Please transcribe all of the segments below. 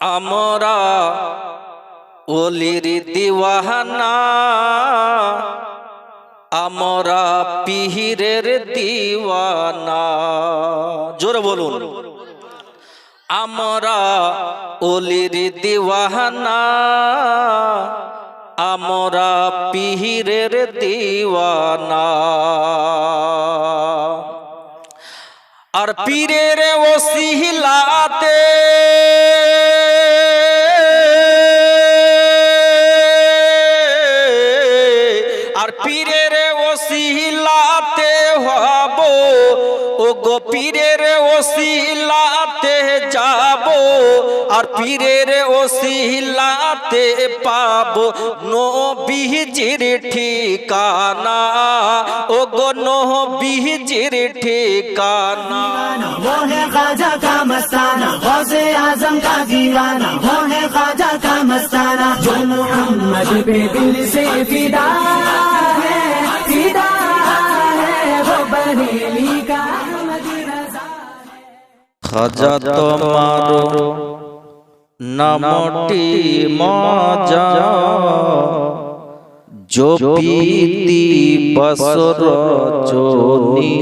আমরা ওলির দিওয়ানা, আমরা পিহিরের দিওয়ানা। জোরে বলুন। আমরা ওলির দিওয়ানা, আমরা পিহিরের দিওয়ানা। আর পীরের ওসিলাতে আর পীরের ওসিলাতে পাবো নবীজির ঠিকানা ও গো নবীজির ঠিকানা वो है ख्वाजा का मस्ताना गौसे आजम का दीवाना वो है ख्वाजा का मस्ताना जो मोहम्मद पे दिल से फिदा है फिदा है वो बरेली का अहमद रजा খাজা তোমার নামটি মজা জপিতি বসর জনি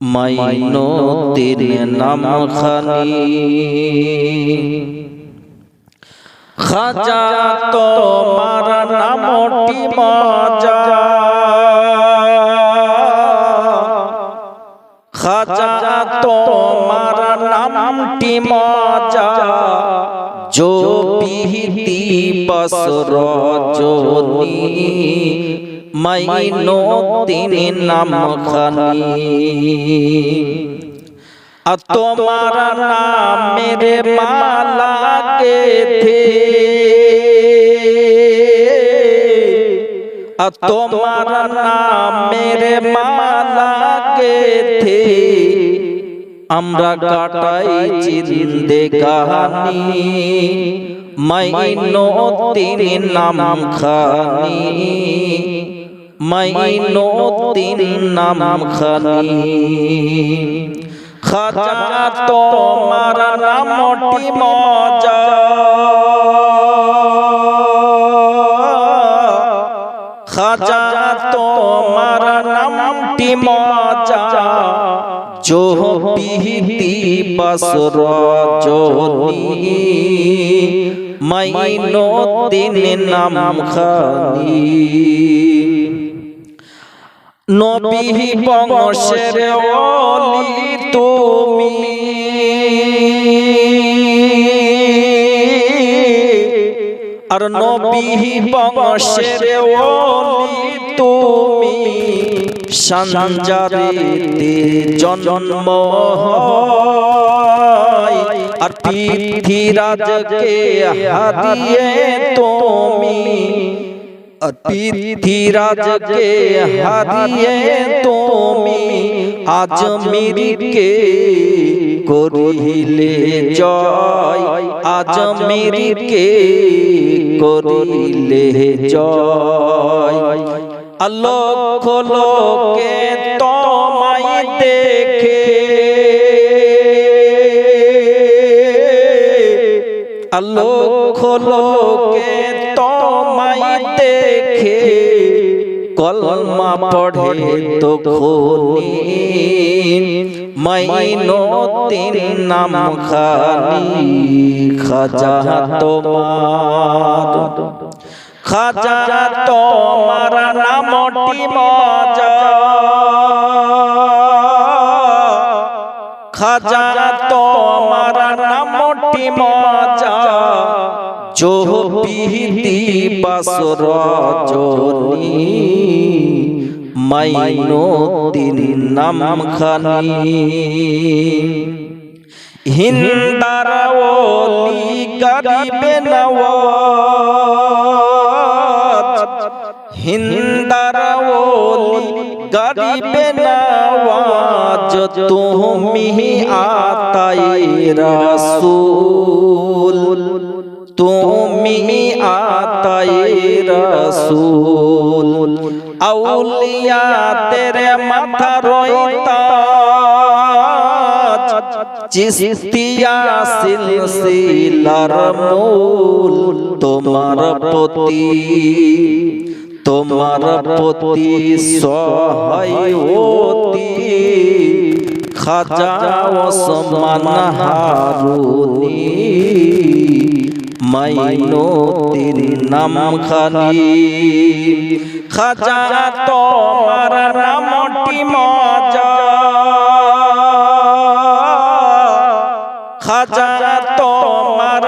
মাইনো দিন নাম খানি খাজা তোমার নামটি মজা খাজা নামটি মজা জো পিহিতি বসর জনি মাইনো দিন নাম খানি আর তোমার নাম মেরে মালা কে থে আর তোমার নাম মেরে মালা কে থে আমরা কাটাই চিন্দে কাহানি। মাইনো তিন নাম খানি। মাইনো তিন নাম খানি। খাজা তোমার নামটি মজা। খাজা পিহিতি বসর জনি মাইনো দিন নাম খানি নবী বংশের অলি তুমি। আর নবী বংশের অলি তুমি। সঞ্জারিতে জন্ম আর পৃথিরাজকে হারিয়ে তুমি। পৃথিরাজকে হারিয়ে তুমি আজ মিরিকে করিলে জয়। আজ মিরিকে করিলে জয়। আলোক লোকে তোমায় দেখে। আলোক লোকে তোমায় দেখে। কলমা পড়ে তো খোনি মাইনো তিন নাম খানি খাজা তোমার। খাজা তোমার নামটি মজা। খাজা তোমার নামটি মজা। জো পিহিতি বাসর জনি। মাইনো তিন নাম খানি হিন্দার ওলি গরিবে নওয়াজ হিন্দার ওলি গরিবে নওয়াজ তুমি আতাই রাসূল। তুমি আতাই রাসূল। আউলিয়া তেরে মাথা রইতা চিস্তিয়া সিলসিলার মূল তোমার প্রতি। তোমার প্রতি সহায় অতি। খাজা ওসমান হারুনি। মাইনুদ্দিন নাম খানি খাজা তোমার নামটি মজা। খাজা তোমার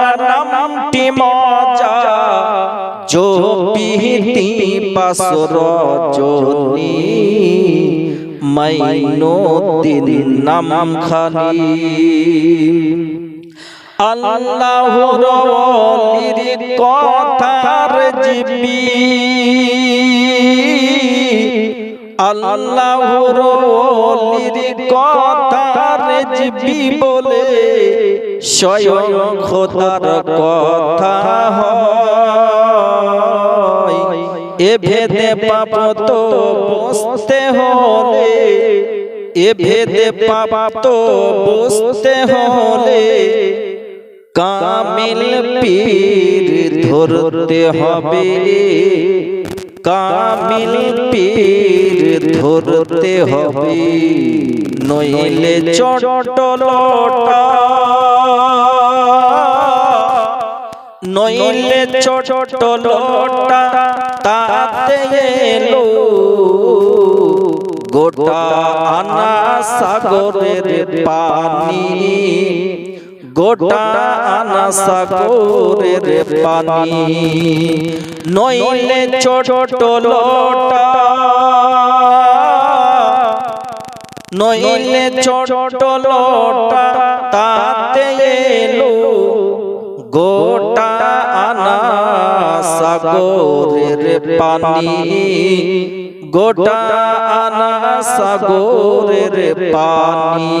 নামটি মজা। जो पीती पासर जोनी মাইনো দিন নাম খানি আল্লাহর ওলির কথার জিবি আল্লাহর ওলির কথার জিবি বলে স্বয়ং খোদার কথা হয় এ ভেদে পাপ তো বসতে হলে, এ ভেদে পাপ তো বসতে হলে, কামিল পীর ধরতে হবে। কামিল পীর ধরতে হবে, নইলে চট নইলে ছোট লোটা তাতে এলো। গোটা আনা সাগরের পানি। গোটা আনা সাগরের পানি। নইলে ছোট লোটা নইলে ছোট লোটা তাতে এলো। গোটা আনা সাগরের পানি গোটা আনা সাগরের পানি।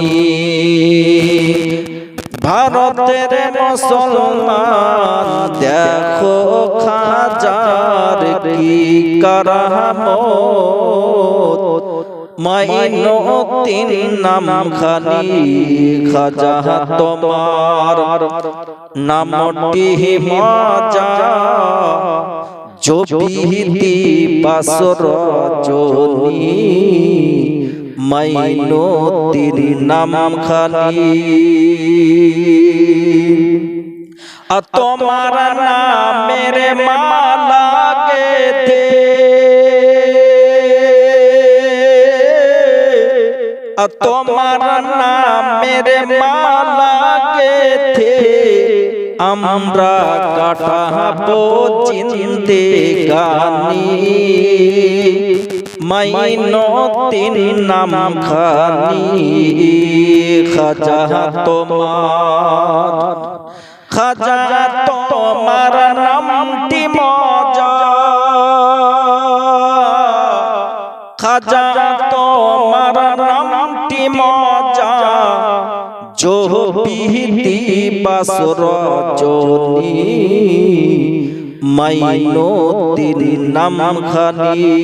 ভারতের মুসলমান দেখো খাজার কি কারামত। মাইনো তিন নাম খানি খাজা তোমার। নামটি মজা জবিহিতি বাসর জনি। মাইনো তিন নাম আর তোমার নামের মালা তোমার নামের মালা গেতে আমরা কাটাবো চিনতে গানি। মাইনো তিন নাম খানি খাজা তোমার। খাজা তোমার নামটি মজা। খাজা তোমার মজা जो पीती बासुर जोनी माइनो तेरी नाम खानी